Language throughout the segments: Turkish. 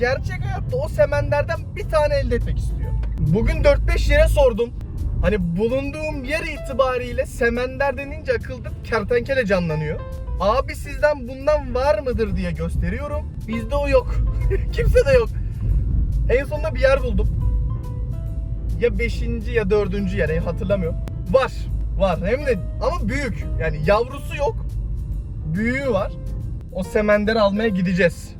gerçek hayatta o semenlerden bir tane elde etmek istiyor. Bugün 4-5 yere sordum. Hani bulunduğum yer itibariyle semender denince akılda kertenkele canlanıyor. Abi sizden bundan var mıdır diye gösteriyorum. Bizde o yok. Kimse de yok. En sonunda bir yer buldum. Ya 5. ya 4. yer eh, hatırlamıyorum. Var. Var. Hem de ama büyük. Yani yavrusu yok. Büyüğü var. O semenderi almaya gideceğiz.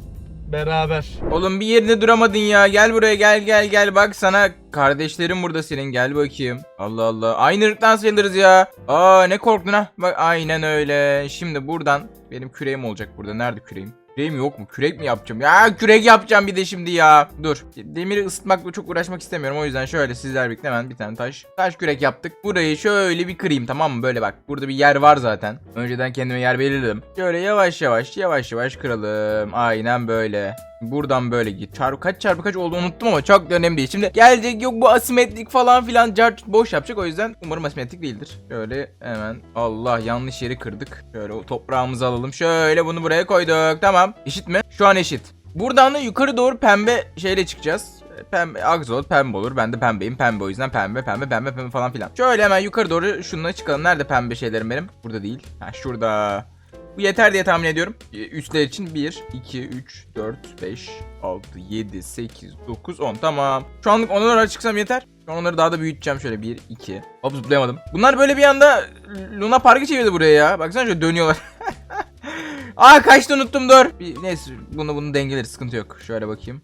Beraber. Oğlum bir yerinde duramadın ya. Gel buraya gel gel gel. Bak sana kardeşlerim burada senin. Gel bakayım. Allah Allah. Aynı ırktan sayılırız ya. Aa ne korktun ha. Bak aynen öyle. Şimdi buradan benim küreğim olacak burada. Nerede küreğim? Küreğim yok mu? Kürek mi yapacağım? Ya kürek yapacağım bir de şimdi ya. Dur. Demiri ısıtmakla çok uğraşmak istemiyorum. O yüzden şöyle sizler birlikte hemen bir tane taş. Taş kürek yaptık. Burayı şöyle bir kırayım tamam mı? Böyle bak. Burada bir yer var zaten. Önceden kendime yer belirledim. Şöyle yavaş yavaş yavaş yavaş kıralım. Aynen böyle. Buradan böyle git. Çarpı kaç çarpı kaç olduğunu unuttum ama çok da önemli değil. Şimdi gelecek yok bu asimetrik falan filan cart boş yapacak o yüzden umarım asimetrik değildir. Şöyle hemen Allah yanlış yeri kırdık. Şöyle o toprağımızı alalım. Şöyle bunu buraya koyduk. Tamam. Eşit mi? Şu an eşit. Buradan da yukarı doğru pembe şeyle çıkacağız. Pembe, Axolot pembe olur. Ben de pembeyim. Pembe o yüzden pembe, pembe, pembe, pembe falan filan. Şöyle hemen yukarı doğru şununla çıkalım. Nerede pembe şeylerim benim? Burada değil. Ha şurada. Bu yeter diye tahmin ediyorum. Ee, Üstler için 1, 2, 3, 4, 5, 6, 7, 8, 9, 10. Tamam. Şu anlık onlara çıksam yeter. An onları daha da büyüteceğim şöyle. 1, 2. Hop zıplayamadım. Bunlar böyle bir anda Luna Park'ı çevirdi buraya ya. Baksana şöyle dönüyorlar. Aa kaçtı unuttum dur. Bir, neyse bunu bunu dengeleriz sıkıntı yok. Şöyle bakayım.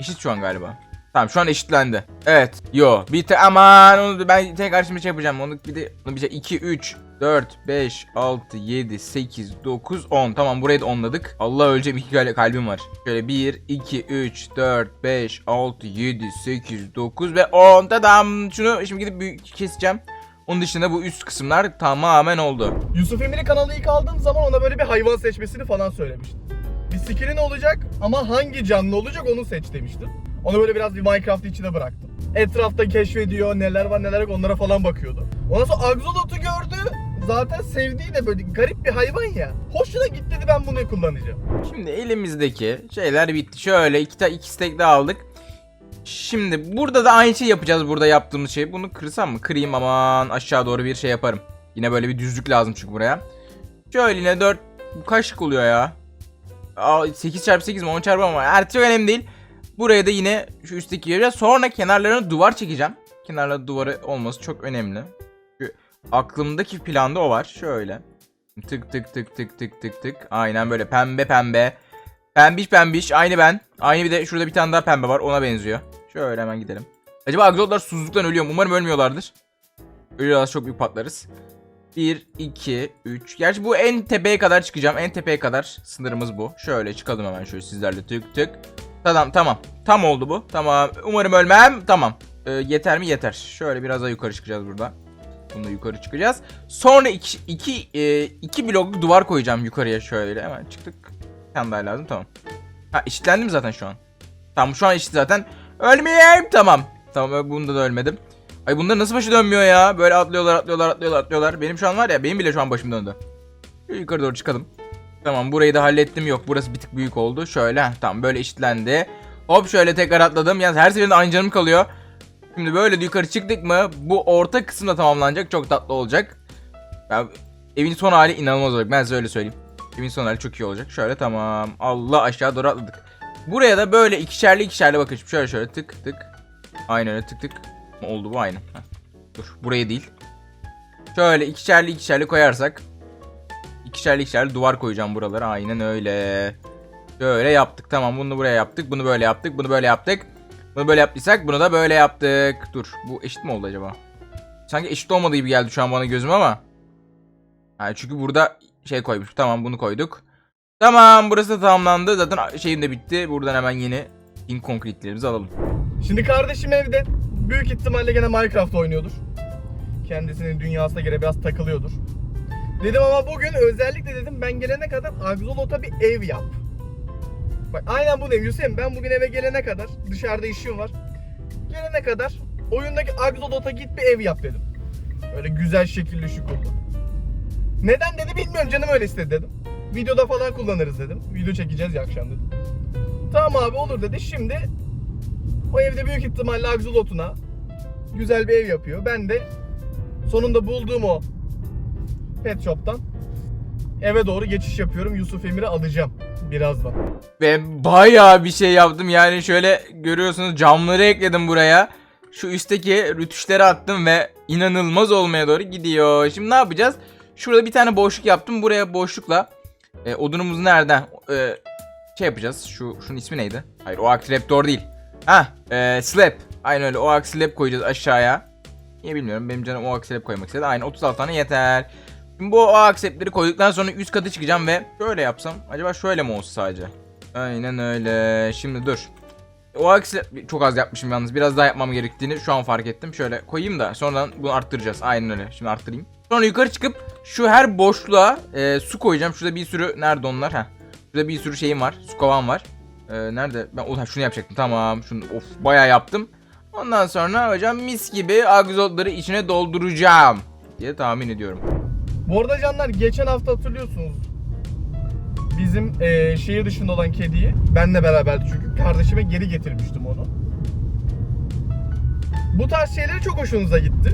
Eşit şu an galiba. Tamam şu an eşitlendi. Evet. Yo. Bir aman onu ben tekrar şimdi şey yapacağım. Onu bir de onu bir şey 2 3 4 5 6 7 8 9 10. Tamam burayı da onladık. Allah öleceğim iki kal- kalbim var. Şöyle 1 2 3 4 5 6 7 8 9 ve 10. Tamam. Şunu şimdi gidip büyük keseceğim. Onun dışında bu üst kısımlar tamamen oldu. Yusuf Emir'i kanalı ilk aldığım zaman ona böyle bir hayvan seçmesini falan söylemiştim. Bir skillin olacak ama hangi canlı olacak onu seç demiştim. Onu böyle biraz bir Minecraft içine bıraktım. Etrafta keşfediyor, neler var neler yok onlara falan bakıyordu. Ondan sonra Axolot'u gördü. Zaten sevdiği de böyle garip bir hayvan ya. Hoşuna gitti dedi ben bunu kullanacağım. Şimdi elimizdeki şeyler bitti. Şöyle iki, ta- iki stack daha aldık. Şimdi burada da aynı şey yapacağız burada yaptığımız şey. Bunu kırsam mı? Kırayım aman aşağı doğru bir şey yaparım. Yine böyle bir düzlük lazım çünkü buraya. Şöyle yine 4 bu kaçlık oluyor ya? Aa, 8 çarpı 8 mi 10 çarpı ama artık çok önemli değil. Buraya da yine şu üstteki yere sonra kenarlarına duvar çekeceğim. Kenarlarda duvarı olması çok önemli. Çünkü aklımdaki planda o var. Şöyle. Tık tık tık tık tık tık tık. Aynen böyle pembe pembe. Pembiş pembiş aynı ben. Aynı bir de şurada bir tane daha pembe var ona benziyor. Şöyle hemen gidelim. Acaba agzolotlar susuzluktan ölüyor mu? Umarım ölmüyorlardır. Ölüyorlarsa çok büyük patlarız. 1, 2, 3. Gerçi bu en tepeye kadar çıkacağım. En tepeye kadar sınırımız bu. Şöyle çıkalım hemen şöyle sizlerle tık tık. Tamam tamam. Tam oldu bu. Tamam. Umarım ölmem. Tamam. Ee, yeter mi? Yeter. Şöyle biraz daha yukarı çıkacağız burada. Bununla yukarı çıkacağız. Sonra iki, iki, e, iki blokluk duvar koyacağım yukarıya şöyle. Hemen çıktık. Bir tane lazım tamam. Ha eşitlendim zaten şu an. Tamam şu an eşit zaten. Ölmeyeyim tamam. Tamam bunda da ölmedim. Ay bunlar nasıl başı dönmüyor ya? Böyle atlıyorlar atlıyorlar atlıyorlar atlıyorlar. Benim şu an var ya benim bile şu an başım döndü. Yukarı doğru çıkalım. Tamam burayı da hallettim. Yok burası bir tık büyük oldu. Şöyle heh, tamam böyle eşitlendi. Hop şöyle tekrar atladım. Yalnız her seferinde aynı canım kalıyor. Şimdi böyle yukarı çıktık mı bu orta kısımda tamamlanacak. Çok tatlı olacak. Ya, evin son hali inanılmaz olacak. Ben size öyle söyleyeyim. Evin son hali çok iyi olacak. Şöyle tamam. Allah aşağı doğru atladık. Buraya da böyle ikişerli ikişerli bakın. Şöyle şöyle tık tık. Aynen öyle tık tık. Oldu bu aynı. Heh. Dur buraya değil. Şöyle ikişerli ikişerli koyarsak. İkişerli ikişerli duvar koyacağım buralara. Aynen öyle. Şöyle yaptık. Tamam bunu buraya yaptık. Bunu böyle yaptık. Bunu böyle yaptık. Bunu böyle yaptıysak bunu da böyle yaptık. Dur bu eşit mi oldu acaba? Sanki eşit olmadığı gibi geldi şu an bana gözüm ama. Ha, çünkü burada şey koymuş. Tamam bunu koyduk. Tamam burası da tamamlandı. Zaten şeyim de bitti. Buradan hemen yeni in concrete'lerimizi alalım. Şimdi kardeşim evde büyük ihtimalle gene Minecraft oynuyordur. Kendisinin dünyasına göre biraz takılıyordur. Dedim ama bugün özellikle dedim ben gelene kadar Axolot'a bir ev yap. Bak aynen bu dedim Hüseyin ben bugün eve gelene kadar dışarıda işim var. Gelene kadar oyundaki Axolot'a git bir ev yap dedim. Öyle güzel şekilli şukullu. Neden dedi bilmiyorum canım öyle istedi dedim. Videoda falan kullanırız dedim. Video çekeceğiz ya akşam dedim. Tamam abi olur dedi. Şimdi o evde büyük ihtimalle Axolot'una güzel bir ev yapıyor. Ben de sonunda bulduğum o pet shop'tan eve doğru geçiş yapıyorum. Yusuf Emir'i alacağım birazdan. Ve bayağı bir şey yaptım. Yani şöyle görüyorsunuz camları ekledim buraya. Şu üstteki rütüşleri attım ve inanılmaz olmaya doğru gidiyor. Şimdi ne yapacağız? Şurada bir tane boşluk yaptım. Buraya boşlukla e, odunumuz nerede? E, şey yapacağız. Şu şunun ismi neydi? Hayır, Oak Raptor değil. Ha, e, Slab. Aynen öyle. Oak Slab koyacağız aşağıya. Niye bilmiyorum. Benim canım Oak Slab koymak istedi. Aynen 36 tane yeter. Şimdi bu Oak Slab'leri koyduktan sonra üst katı çıkacağım ve şöyle yapsam. Acaba şöyle mi olsa sadece? Aynen öyle. Şimdi dur. O aksi çok az yapmışım yalnız. Biraz daha yapmam gerektiğini şu an fark ettim. Şöyle koyayım da sonradan bunu arttıracağız. Aynen öyle. Şimdi arttırayım. Sonra yukarı çıkıp şu her boşluğa e, su koyacağım. Şurada bir sürü nerede onlar? Ha. Şurada bir sürü şeyim var. Su kovam var. E, nerede? Ben o şunu yapacaktım. Tamam. Şunu of bayağı yaptım. Ondan sonra hocam mis gibi agzotları içine dolduracağım diye tahmin ediyorum. Bu arada canlar geçen hafta hatırlıyorsunuz bizim eee, şehir dışında olan kediyi benle beraberdi çünkü kardeşime geri getirmiştim onu. Bu tarz şeyleri çok hoşunuza gitti.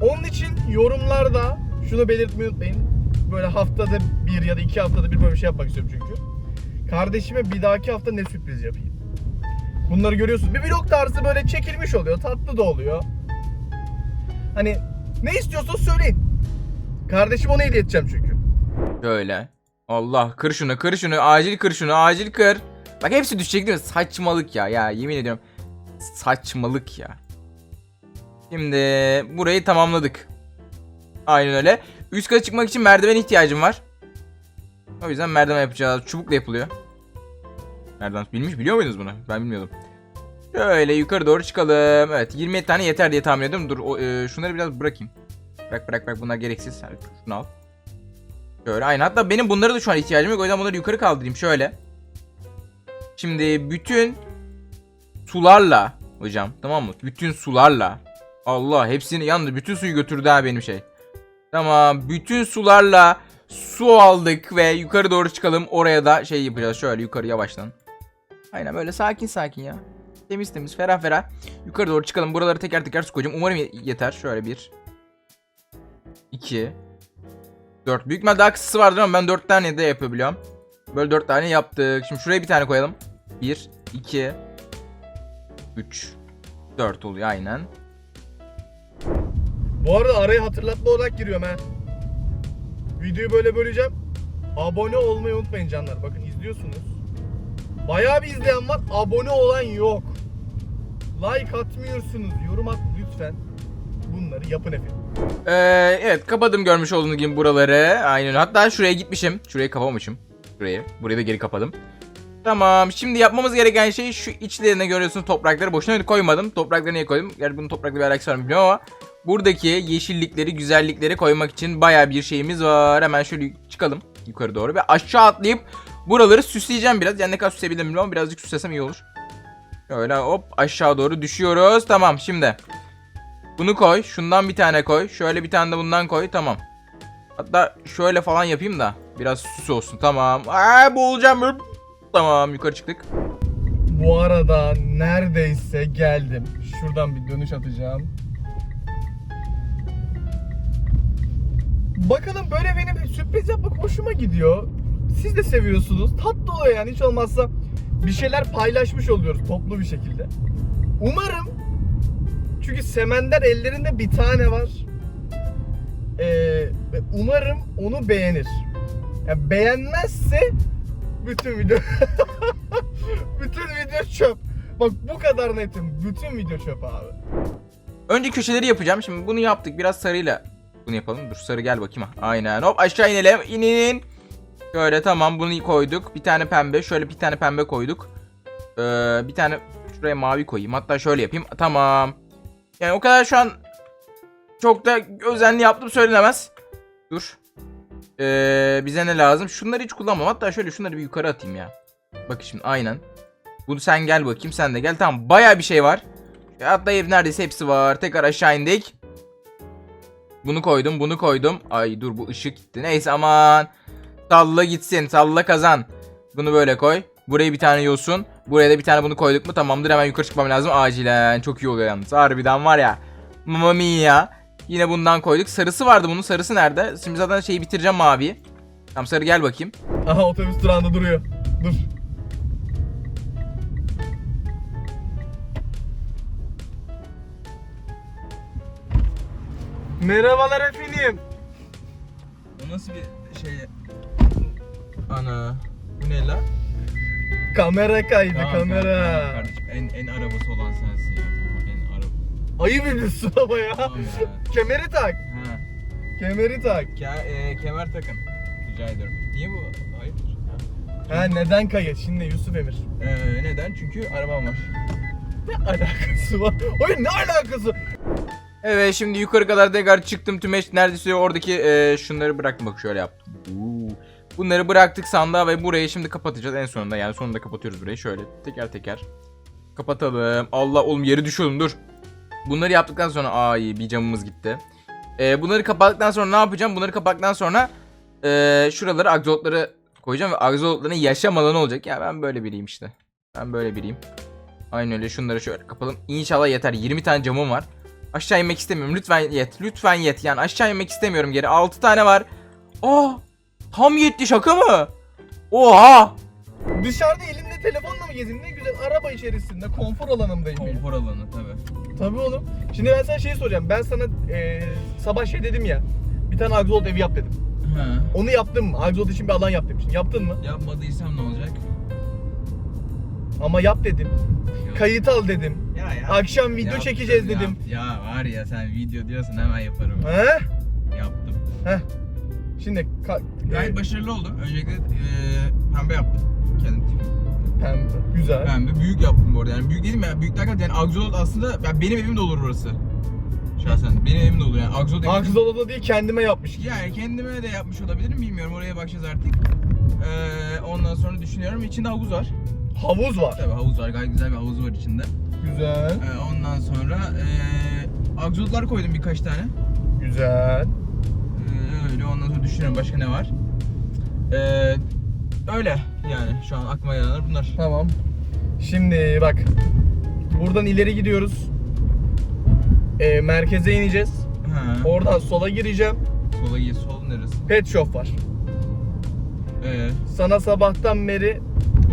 Onun için yorumlarda şunu belirtmeyi unutmayın. Böyle haftada bir ya da iki haftada bir böyle bir şey yapmak istiyorum çünkü. Kardeşime bir dahaki hafta ne sürpriz yapayım. Bunları görüyorsunuz. Bir vlog tarzı böyle çekilmiş oluyor. Tatlı da oluyor. Hani ne istiyorsanız söyleyin. Kardeşim onu hediye edeceğim çünkü. Şöyle. Allah kır şunu kır şunu acil kır şunu acil kır. Bak hepsi düşecek değil mi? Saçmalık ya ya yemin ediyorum. Saçmalık ya. Şimdi burayı tamamladık. Aynen öyle. Üst kata çıkmak için merdiven ihtiyacım var. O yüzden merdiven yapacağız. Çubukla yapılıyor. Merdiven bilmiş biliyor muydunuz bunu? Ben bilmiyordum. Şöyle yukarı doğru çıkalım. Evet 27 tane yeter diye tahmin ediyorum. Dur o, e, şunları biraz bırakayım. Bırak bırak bırak bunlar gereksiz. Hadi, şunu al. Şöyle aynı. Hatta benim bunlara da şu an ihtiyacım yok. O yüzden bunları yukarı kaldırayım. Şöyle. Şimdi bütün sularla hocam tamam mı? Bütün sularla. Allah hepsini yalnız bütün suyu götürdü ha benim şey. Tamam. Bütün sularla su aldık ve yukarı doğru çıkalım. Oraya da şey yapacağız. Şöyle yukarı yavaştan. Aynen böyle sakin sakin ya. Temiz temiz ferah ferah. Yukarı doğru çıkalım. Buraları teker teker su koyacağım. Umarım ye- yeter. Şöyle bir. 2 4. Büyük ihtimal daha kısası vardır ama ben 4 tane de yapabiliyorum. Böyle 4 tane yaptık. Şimdi şuraya bir tane koyalım. 1, 2, 3, 4 oluyor aynen. Bu arada araya hatırlatma olarak giriyorum ha. Videoyu böyle böleceğim. Abone olmayı unutmayın canlar. Bakın izliyorsunuz. Bayağı bir izleyen var. Abone olan yok. Like atmıyorsunuz. Yorum at lütfen. Bunları yapın efendim. Ee, evet kapadım görmüş olduğunuz gibi buraları. Aynen hatta şuraya gitmişim. Şurayı kapamamışım. Şurayı. Burayı da geri kapadım. Tamam şimdi yapmamız gereken şey şu içlerine görüyorsunuz toprakları boşuna koymadım. Toprakları niye koydum? Gerçi bunun toprakla bir alakası var mı bilmiyorum ama buradaki yeşillikleri, güzellikleri koymak için baya bir şeyimiz var. Hemen şöyle çıkalım yukarı doğru ve aşağı atlayıp buraları süsleyeceğim biraz. Yani ne kadar süsleyebilirim bilmiyorum birazcık süslesem iyi olur. Şöyle hop aşağı doğru düşüyoruz. Tamam şimdi. Bunu koy. Şundan bir tane koy. Şöyle bir tane de bundan koy. Tamam. Hatta şöyle falan yapayım da biraz süs olsun. Tamam. Aa boğulacağım. Tamam yukarı çıktık. Bu arada neredeyse geldim. Şuradan bir dönüş atacağım. Bakalım böyle benim sürpriz yapmak hoşuma gidiyor. Siz de seviyorsunuz. Tatlı oluyor yani hiç olmazsa bir şeyler paylaşmış oluyoruz toplu bir şekilde. Umarım çünkü Semender ellerinde bir tane var. Ee, umarım onu beğenir. Yani beğenmezse bütün video bütün video çöp. Bak bu kadar netim. Bütün video çöp abi. Önce köşeleri yapacağım. Şimdi bunu yaptık. Biraz sarıyla bunu yapalım. Dur sarı gel bakayım. Aynen. Hop aşağı inelim. İnin. Şöyle tamam bunu koyduk. Bir tane pembe. Şöyle bir tane pembe koyduk. Ee, bir tane şuraya mavi koyayım. Hatta şöyle yapayım. Tamam. Yani o kadar şu an çok da özenli yaptım söylenemez. Dur. Ee, bize ne lazım? Şunları hiç kullanmam. Hatta şöyle şunları bir yukarı atayım ya. Bak şimdi aynen. Bunu sen gel bakayım. Sen de gel. Tamam. Baya bir şey var. Hatta ev neredeyse hepsi var. Tekrar aşağı indik. Bunu koydum, bunu koydum. Ay dur bu ışık gitti. Neyse aman. Salla gitsin, salla kazan. Bunu böyle koy. Buraya bir tane yosun. Buraya da bir tane bunu koyduk mu tamamdır. Hemen yukarı çıkmam lazım acilen. Çok iyi oluyor yalnız. Harbiden var ya. Mamma mia. Yine bundan koyduk. Sarısı vardı bunun. Sarısı nerede? Şimdi zaten şeyi bitireceğim maviyi. Tamam sarı gel bakayım. Aha otobüs durağında duruyor. Dur. Merhabalar efendim. Bu nasıl bir şey? Ana. Bu ne lan? Kamera kaydı kamera. kardeşim en, en arabası olan sensin ya. Tamam en araba. Ayıp ediyorsun ama ya. Tamam ya. Kemeri tak. Ha. Kemeri tak. Ke- e, kemer takın. Rica ediyorum. Niye bu? Hayırdır? Ha neden kayıt? Şimdi Yusuf Emir. Ee, neden? Çünkü arabam var. Ne alakası var? Hayır ne alakası? Evet şimdi yukarı kadar tekrar çıktım tümeş neredeyse oradaki e, şunları bıraktım bak şöyle yaptım. Bunları bıraktık sandığa ve burayı şimdi kapatacağız en sonunda yani sonunda kapatıyoruz burayı şöyle teker teker. Kapatalım. Allah oğlum yeri düşüyordum dur. Bunları yaptıktan sonra ay bir camımız gitti. E, bunları kapattıktan sonra ne yapacağım? Bunları kapattıktan sonra e, şuraları agzolotları koyacağım ve agzolotların yaşam alanı olacak. Ya ben böyle biriyim işte. Ben böyle biriyim. Aynen öyle şunları şöyle kapalım. İnşallah yeter. 20 tane camım var. Aşağı inmek istemiyorum. Lütfen yet. Lütfen yet. Yani aşağı inmek istemiyorum geri. 6 tane var. Aa! Tam yetti şaka mı? Oha! Dışarıda elimde telefonla mı gezin? Ne güzel araba içerisinde konfor alanımdayım. benim. Konfor alanı tabi. Tabii oğlum. Şimdi ben sana şeyi soracağım. Ben sana e, sabah şey dedim ya. Bir tane Agzolt evi yap dedim. He. Onu yaptın mı? Agzolt için bir alan yap demiştin. Yaptın mı? Yapmadıysam ne olacak? Ama yap dedim. Yok. Kayıt al dedim. Ya ya. Akşam video çekeceğiz dedim. Ya, var ya sen video diyorsun hemen yaparım. He? Yaptım. Heh. Şimdi Gayet e, başarılı oldu. Öncelikle eee, pembe yaptım. Kendim pembe. Güzel. Pembe büyük yaptım bu arada. Yani büyük dedim ya. Büyük derken yani Agzolot aslında yani benim evim de olur burası. Şahsen benim evim de olur yani. Agzolot evim- Agzolot'u değil kendime yapmış. Yani kendime de yapmış olabilirim bilmiyorum oraya bakacağız artık. Ee, ondan sonra düşünüyorum içinde havuz var. Havuz var. Tabii havuz var gayet güzel bir havuz var içinde. Güzel. Ee, ondan sonra ee, agzolotlar koydum birkaç tane. Güzel. Ee, öyle ondan sonra düşünüyorum başka ne var. Ee, öyle yani şu an aklıma gelenler bunlar. Tamam. Şimdi bak. Buradan ileri gidiyoruz. E, merkeze ineceğiz. Ha. Oradan sola gireceğim. Sola gir sol neresi? Pet shop var. Ee, Sana sabahtan beri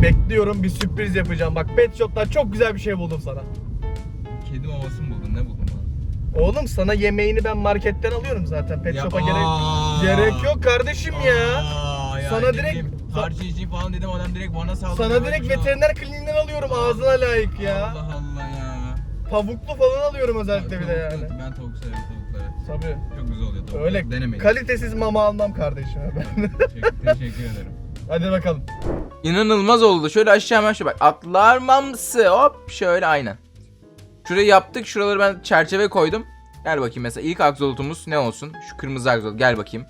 bekliyorum bir sürpriz yapacağım. Bak pet shop'tan çok güzel bir şey buldum sana. kedi maması mı buldun ne buldun? Oğlum sana yemeğini ben marketten alıyorum zaten. Pet Ya- shop'a gerek gerek yok kardeşim ya. Aa, ya Sana ne direkt- bileyim, harcayıcı falan dedim adam direkt bana saldırdı. Sana direkt veteriner kliniğinden alıyorum ağzına layık ya. Allah Allah ya. Tavuklu falan alıyorum özellikle bir de Tavuk- yani. Ben tavuk severim tavukları. Tabii. Çok güzel oluyor tavuk. Öyle Denemeyin. kalitesiz mama almam kardeşim ben. Teşekkür, teşekkür ederim. Hadi bakalım. İnanılmaz oldu. Şöyle aşağı hemen şöyle bak. Atlar mamsı. Hop şöyle aynen. Şurayı yaptık. Şuraları ben çerçeve koydum. Gel bakayım mesela ilk akzolotumuz ne olsun? Şu kırmızı akzolot. Gel bakayım.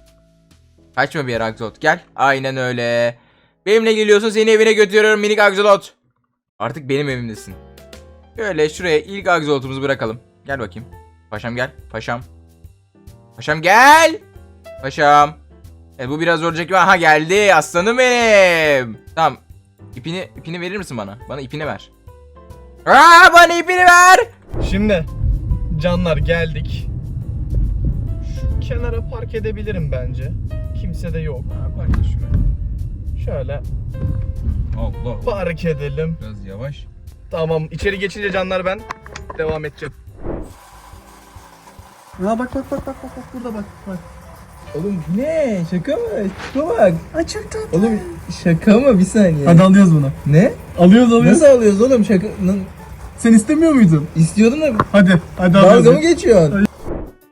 Kaçma bir yere akzolot. Gel. Aynen öyle. Benimle geliyorsun seni evine götürüyorum minik akzolot. Artık benim evimdesin. Böyle şuraya ilk akzolotumuzu bırakalım. Gel bakayım. Paşam gel. Paşam. Paşam gel. Paşam. E bu biraz gibi. Aha geldi aslanım benim. Tamam. İpini ipini verir misin bana? Bana ipini ver. Aa bana ipini ver. Şimdi canlar geldik. Şu kenara park edebilirim bence. Kimse de yok. Ha, park et şuraya. Şöyle Allah. park edelim. Biraz yavaş. Tamam içeri geçince canlar ben devam edeceğim. Ha bak bak bak bak bak bak burada bak bak. Oğlum ne? Şaka mı? Şaka bak. Ay çok tatlı. Oğlum şaka mı? Bir saniye. Hadi alıyoruz bunu. Ne? Alıyoruz alıyoruz. Nasıl alıyoruz oğlum? Şaka... Sen istemiyor muydun? İstiyordum da Hadi hadi dalga alıyoruz. mı geçiyorsun?